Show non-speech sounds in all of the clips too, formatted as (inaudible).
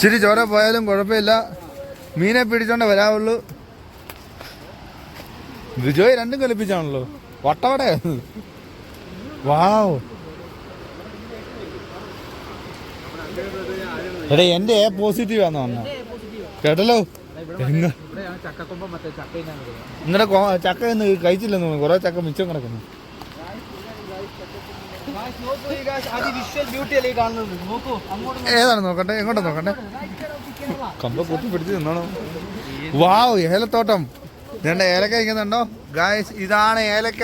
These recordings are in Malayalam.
ഇച്ചിരി ചോര പോയാലും കുഴപ്പമില്ല. മീനെ പിടിച്ചോണ്ട് വരാവുള്ളൂ. ബിജോയ് രണ്ടും കലിപ്പിച്ചാണല്ലോ വട്ടവട. വാവ്. എടാ എന്റെ എ പോസിറ്റീവ് ആണെന്ന് പറഞ്ഞു. കേട്ടല്ലോ? നിങ്ങളുടെ ചക്ക കഴിച്ചില്ലെന്ന് തോന്നുന്നു. കുറെ ചക്ക മിച്ചം കിടക്കുന്നു അത് വിഷ്വൽ ബ്യൂട്ടി അല്ലേ ഈ കാണുന്നത് നോക്കൂ അങ്ങോട്ട് ഏതാണ് നോക്കട്ടെ എങ്ങോട്ട് നോക്കട്ടെ കമ്പ കുത്തി പിടിച്ച് നിന്നോണം. വാവ് ഏലത്തോട്ടം. രണ്ട് ഏലക്ക ഇരിക്കുന്നുണ്ടോ ഗായ്സ് ഇതാണ് ഏലക്ക.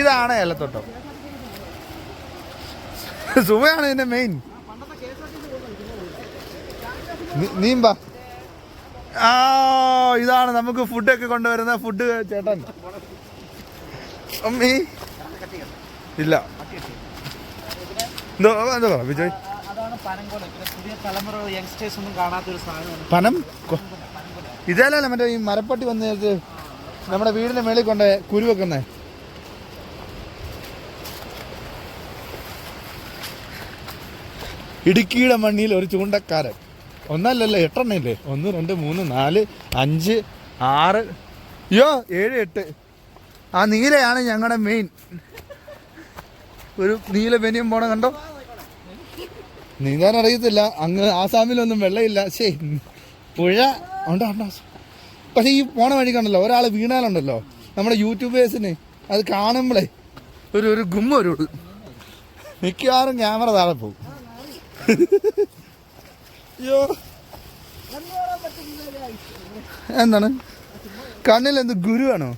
ഇതാണ് ഏലത്തോട്ടം. സുമയാണ് ഇതിന്റെ മെയിൻ നീമ്പ ആ ഇതാണ് നമുക്ക് ഫുഡൊക്കെ കൊണ്ടുവരുന്ന ഫുഡ് ചേട്ടൻ. അമ്മീ. ഇല്ല. എന്തോ വിജയ്. പനം ഇതേലല്ല മറ്റേ ഈ മരപ്പട്ടി വന്നിട്ട് നമ്മുടെ വീടിന്റെ മേളിൽ കൊണ്ട് കുരു വെക്കുന്നേ? ഇടുക്കിയുടെ മണ്ണിൽ ഒരു ചൂണ്ടക്കാരൻ. ഒന്നല്ലല്ലോ എട്ടെണ്ണയില്ലേ? ഒന്ന് രണ്ട് മൂന്ന് നാല് അഞ്ച് ആറ് അയ്യോ ഏഴ് എട്ട്. ആ നീലയാണ് ഞങ്ങളുടെ മെയിൻ ഒരു നീല ബനിയും പോണ കണ്ടോ? നീന്താൻ അറിയത്തില്ല അങ്ങ് ആസാമിലൊന്നും വെള്ളമില്ല. ശേ പുഴ ഉണ്ടോ ഉണ്ടോ? പക്ഷേ ഈ പോണ വഴി കണ്ടല്ലോ ഒരാൾ വീണാലുണ്ടല്ലോ നമ്മുടെ യൂട്യൂബേഴ്സിന് അത് കാണുമ്പോഴേ ഒരു ഒരു ഗുമ്മ ഒരു മിക്കവാറും ക്യാമറ താഴെ പോകും. അയ്യോ. എന്താണ്? കണ്ണിൽ എന്ത് ഗുരുവാണോ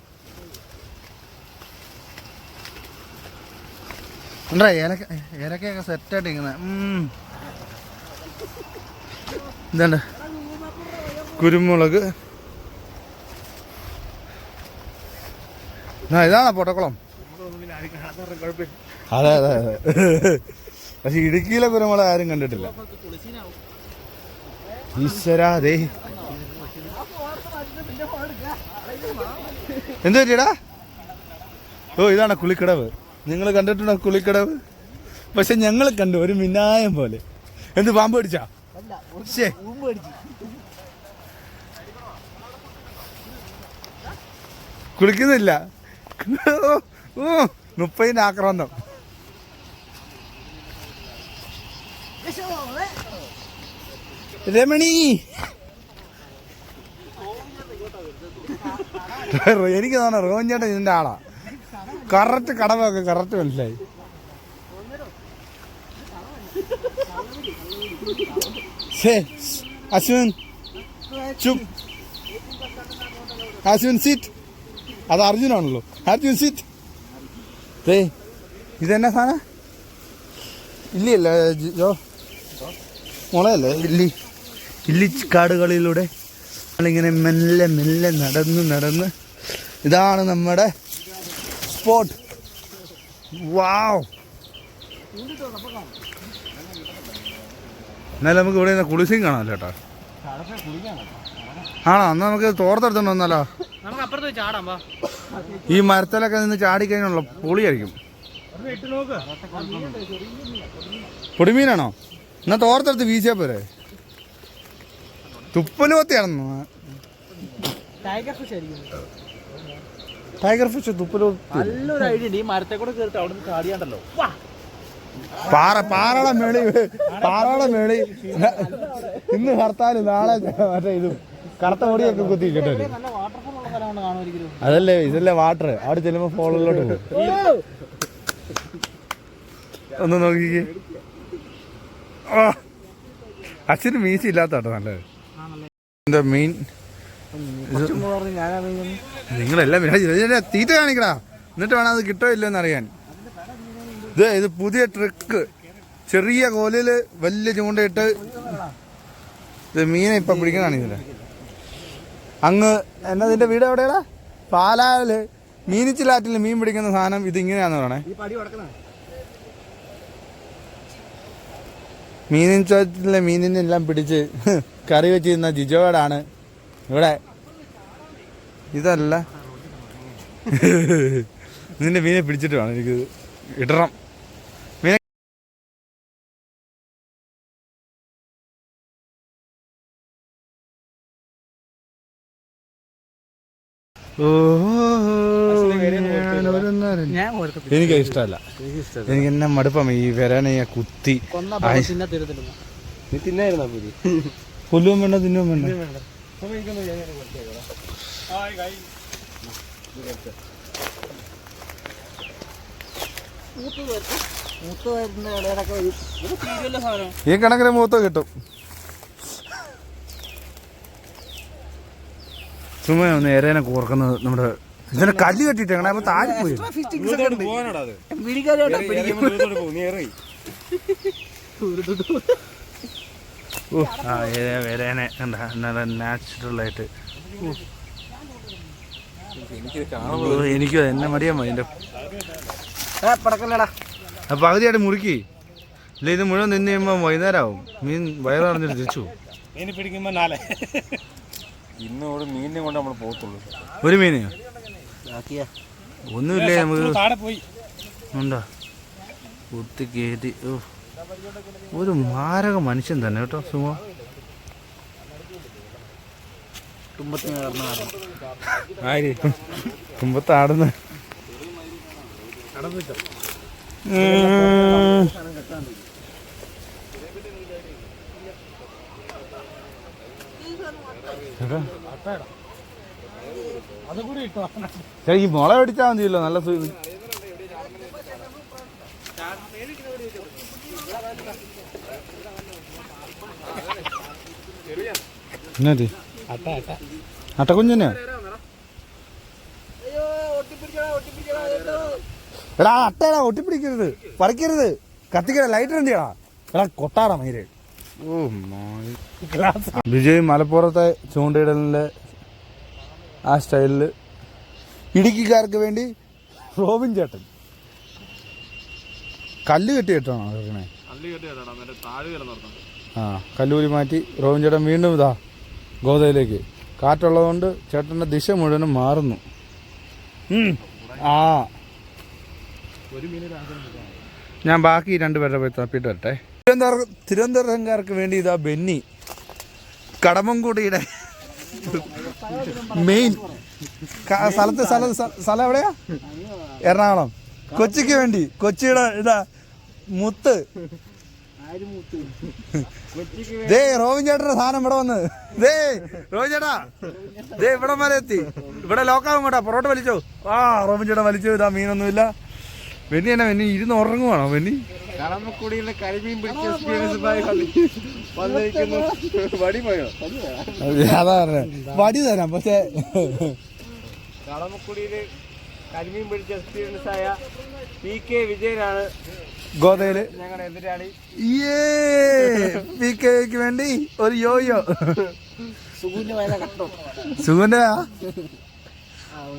ഏലക്ക ഏലക്കയൊക്കെ സെറ്റായിട്ട് ഇങ്ങനെ എന്താണ് കുരുമുളക്. ഇതാണോ പൊട്ടക്കുളം? അതെ അതെ അതെ. പക്ഷെ ഇടുക്കിയിലെ കുരുമുളക് ആരും കണ്ടിട്ടില്ല. ഈശ്വരാ ദേ. എന്ത് പറ്റിയടാ? ഓ ഇതാണ് കുളിക്കടവ്. നിങ്ങൾ കണ്ടിട്ടുണ്ടോ കുളിക്കടവ്? പക്ഷെ ഞങ്ങൾ കണ്ടു ഒരു മിന്നായം പോലെ. എന്ത് പാമ്പ് പിടിച്ചാ? കുളിക്കുന്നില്ല. മുപ്പതിന് ആക്രമണം. ആക്രാന്തം രമണി. (laughs) എനിക്ക് തോന്നുന്നു റോഞ്ഞേട്ടൻ ചേട്ടൻ ഇതിന്റെ ആളാ. കറക്റ്റ് കടവൊക്കെ കറക്റ്റ് മനസ്സിലായി. അശ്വിൻ ചുപ് അശ്വിൻ സീറ്റ് അത് അർജുനാണല്ലോ. അർജുൻ സീറ്റ് ദേ ഇതെന്നാ സാധനം? ഇല്ലല്ലേ ജോ മുളയല്ലേ? ഇല്ലി. ഇല്ലി കാടുകളിലൂടെ നമ്മളിങ്ങനെ മെല്ലെ മെല്ലെ നടന്ന് നടന്ന് ഇതാണ് നമ്മുടെ സ്പോട്ട് വാവ് എന്നാലും നമുക്ക് ഇവിടെ നിന്ന് കുളിസിയും കാണാമല്ലോ ചേട്ടാ ആണോ? എന്നാ നമുക്ക് തോർത്തെടുത്തോണ്ട് വന്നാലോ? ചാടാം ഈ മരത്തിലൊക്കെ നിന്ന് ചാടിക്കഴിഞ്ഞുള്ള പൊളിയായിരിക്കും. ഇട്ട് നോക്ക് പൊടിമീനാണോ? എന്നാ തോർത്തെടുത്ത് വീശിയാ പോരെ. തുപ്പൽ കൊത്തിയാണെന്നോ ടൈഗർ ഫിഷ് ആയിരിക്കും ടൈഗർ ഫിഷ് തുപ്പലോ നല്ലൊരു ഐഡിയ ഉണ്ട്. ഈ മരത്തെ കൂടെ കയറിട്ട് അവിടെ നിന്ന് വാ. പാറ പാറയുടെ മേളി പാറയുടെ മേളി. ഇന്ന് ഹർത്താൽ നാളെ മറ്റേ ഇതും കറുത്ത പൊടിയൊക്കെ കുത്തി കിട്ടും അതല്ലേ ഇതല്ലേ വാട്ടർ അവിടെ ചെല്ലുമ്പോ ഫോളിലോട്ട് പോകും. ഒന്ന് നോക്കിക്കേ. ആ. അച്ഛന് മീശ ഇല്ലാത്ത കേട്ടോ നല്ലത് എന്താ മെയിൻ നിങ്ങളെല്ലാം ഇതിന്റെ തീറ്റ കാണിക്കടാ. എന്നിട്ട് വേണം അത് കിട്ടോ ഇല്ലെന്ന് അറിയാൻ. ഇത് ഇത് പുതിയ ട്രിക്ക്. ചെറിയ കോലിൽ വലിയ ചൂണ്ടയിട്ട് ഇത് മീനെ ഇപ്പൊ പിടിക്കാൻ അങ്ങ് എന്നാ ഇതിന്റെ വീട് എവിടെയാടാ? പാലാൽ മീനിച്ചിലാറ്റിൽ മീൻ പിടിക്കുന്ന സാധനം ഇത് ഇങ്ങനെയാന്ന് പറയണേ മീനിച്ചാറ്റിലെ മീനിനെല്ലാം പിടിച്ച് കറി വെച്ചിരുന്ന ജിജോടാണ് ഇവിടെ. ഇതല്ല. നിന്റെ മീനെ പിടിച്ചിട്ട് വേണം എനിക്ക് ഇടണം. എനിക്ക് ഇഷ്ടല്ല എനിക്ക് എന്നെ മടുപ്പം ഈ വരാനെ കുത്തി. പുല്ലും വേണ്ട. തിന്നും വേണ്ട. മൂത്ത് വരുന്ന ഇടയിലൊക്കെ ഒരു ഇത് തീരുവല്ല സാധനം ഈ കണക്കിന് മൂത്ത കിട്ടും ചുമ്മാ ഒന്ന് എരേനെ കോർക്കുന്നത് നമ്മുടെ ഇതിന്റെ കല്ല് കെട്ടിട്ട് അങ്ങനെ അപ്പൊ താഴെ പോയി പോകാനാടാ അത് പിടിക്കാനായിട്ടാ നീ ഇറങ്ങി ഓ ആ ഓ, എനിക്കും എന്നെ മടിയാൻ മതി എന്റെ പകുതിയായിട്ട് മുറുക്കി. ഇല്ല ഇത് മുഴുവൻ നിന്ന് കഴിയുമ്പോൾ വൈകുന്നേരം ആവും മീൻ വയറ് നിറഞ്ഞിട്ട് തിരിച്ചു. പിടിക്കുമ്പോൾ മീനിനെ കൊണ്ട് നമ്മൾ പോകത്തുള്ളൂ. ഒരു മീന്? ബാക്കിയാ. ഒന്നുമില്ലേ നമുക്ക്? ഉണ്ടോ? കുത്തി കയറ്റി ഓ. ഒരു മാരക മനുഷ്യൻ തന്നെ കേട്ടോ സുമോ. ആര്? കുമ്പത്താടുന്ന ഈ മുള പിടിച്ചാൽ മതിയല്ലോ നല്ല എന്നാ അട്ട അട്ട അട്ടക്കുഞ്ഞനെയോ എടാ അട്ടടാ ഒട്ടിപ്പിടിക്കരുത്. പറിക്കരുത്. കത്തിക്കട ലൈറ്റർ എന്തിയടാ? എടാ കൊട്ടാടാ മയിൽ. വിജയ് മലപ്പുറത്തെ ചൂണ്ടയിടലിന്റെ ആ സ്റ്റൈലിൽ ഇടുക്കിക്കാർക്ക് വേണ്ടി റോബിൻ ചേട്ടൻ. കല്ല് കെട്ടി കെട്ടാണോ ആ കല്ലൂരി മാറ്റി റോബിൻ ചേട്ടൻ വീണ്ടും ഇതാ ഗോതയിലേക്ക് കാറ്റുള്ളതുകൊണ്ട് ചേട്ടന്റെ ദിശ മുഴുവനും മാറുന്നു. ആ. ഞാൻ ബാക്കി രണ്ടുപേരുടെ പോയി തപ്പിട്ട് വരട്ടെ. തിരുവനന്തപുരം തിരുവനന്തപുരംകാർക്ക് വേണ്ടി ഇതാ ബെന്നി കടമൻകുടിയുടെ മെയിൻ സ്ഥലത്ത് സ്ഥലം സ്ഥ- സ്ഥലം എവിടെയാ? എറണാകുളം. കൊച്ചിക്ക് വേണ്ടി കൊച്ചിയുടെ ഇതാ മുത്ത്. ദേ റോബിൻ ചേട്ടന്റെ സാധനം ഇവിടെ വന്ന്. ദേ റോബിൻ ചേട്ടാ. ദേ ഇവിടെ വരെ എത്തി. ഇവിടെ ലോക്കാവും കേട്ടാ. പൊറോട്ട വലിച്ചോ. ആ റോബിൻ ചേട്ടൻ വലിച്ചു. ഇതാ മീനൊന്നുമില്ല. വെന്നി എന്നാ വെന്നി. ഇരുന്ന് ഉറങ്ങുവാണോ വെന്നി? കളമക്കുടിയിലെ കരിമീൻ പിടിച്ച എക്സ്പീരിയൻസ് വടി പോയോ? അതാ പറഞ്ഞ വടി തരാം. പക്ഷേ കളമക്കുടിയിൽ കരിമീൻ പിടിച്ച എക്സ്പീരിയൻസ് ആയ പി കെ വിജയനാണ് ഗോതയിൽ ഞങ്ങളുടെ എതിരാളി. പി കെക്ക് വേണ്ടി ഒരു യോയോ. സുഗുന്റെ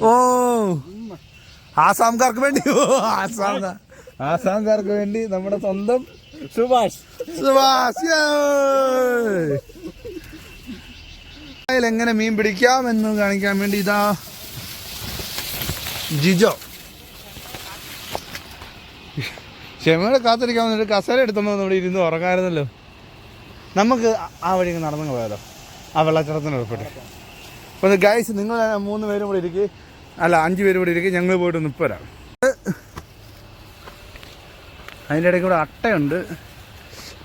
ഓ ആസാംകാർക്ക് വേണ്ടി. ഓ ആസാം ആസാംകാർക്ക് വേണ്ടി നമ്മുടെ സ്വന്തം സുഭാഷ്. സുഭാഷ് എങ്ങനെ മീൻ പിടിക്കാം എന്ന് കാണിക്കാൻ വേണ്ടി ഇതാ ജിജോ. ക്ഷമയോടെ കാത്തിരിക്കാൻ വന്നിട്ട് കസേര എടുത്തോണ്ട് ഇവിടെ ഇരുന്ന് ഉറങ്ങാമായിരുന്നല്ലോ നമുക്ക് ആ- വഴി നടന്നു പോയാലോ. ആ വെള്ളച്ചാട്ടത്തിന് ഉൾപ്പെട്ട്. അപ്പോൾ ഗൈസ് നിങ്ങൾ മൂന്ന് പേരും കൂടി ഇരിക്കുക അല്ല അഞ്ച് പേരും കൂടി ഇരിക്കുക ഞങ്ങൾ പോയിട്ട് ഇപ്പം അതിന്റെ ഇടയ്ക്ക് കൂടെ അട്ടയുണ്ട്.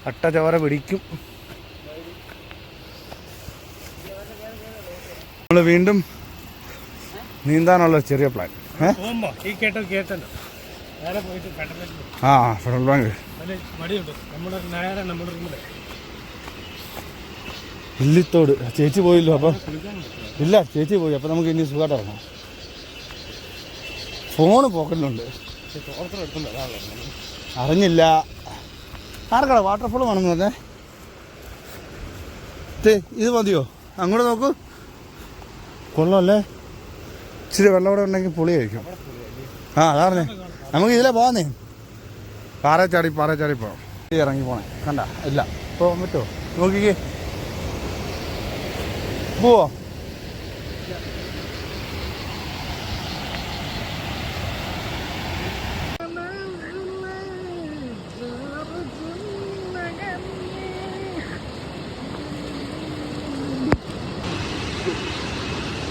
അട്ട ചോര പിടിക്കും. നമ്മൾ വീണ്ടും നീന്താനുള്ള ചെറിയ പ്ലാൻ ആ ഫെഡറൽ ബാങ്ക്. ഇല്ലിത്തോട്. ചേച്ചി പോയില്ലോ അപ്പം. ഇല്ല ചേച്ചി പോയി. അപ്പം നമുക്ക് ഇനി സുഖമായിട്ട് ഇറങ്ങാം ഫോണ് പോക്കറ്റിലുണ്ട്. അറിഞ്ഞില്ല. ആർക്കടാ വാട്ടർഫോൾ വേണമെന്ന് പറഞ്ഞേ? ഇത് മതിയോ? അങ്ങോട്ട് നോക്കൂ. കൊള്ളാമല്ലേ ഇച്ചിരി വെള്ളം കൂടെ ഉണ്ടെങ്കിൽ പുളിയായിരിക്കും ആ അതാണ് നമുക്ക് ഇതിലെ പോകാന്നേ പാറ ചാടി പാറ ചാടി പോകാം ഇറങ്ങി പോണേ. കണ്ട ഇല്ല. പോകാൻ പറ്റുമോ നോക്കിക്കേ. പോവോ?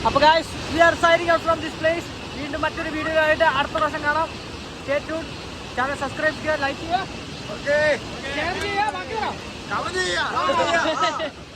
അപ്പൊ guys we are signing out from this place വീണ്ടും മറ്റൊരു വീഡിയോ ആയിട്ട് അടുത്ത പ്രാവശ്യം കാണാം. സ്റ്റേ ട്യൂൺ ചാനൽ സബ്സ്ക്രൈബ് ചെയ്യുക ലൈക്ക് ചെയ്യുക. ഷെയർ ചെയ്യുക ബാക്കി പറ. (laughs)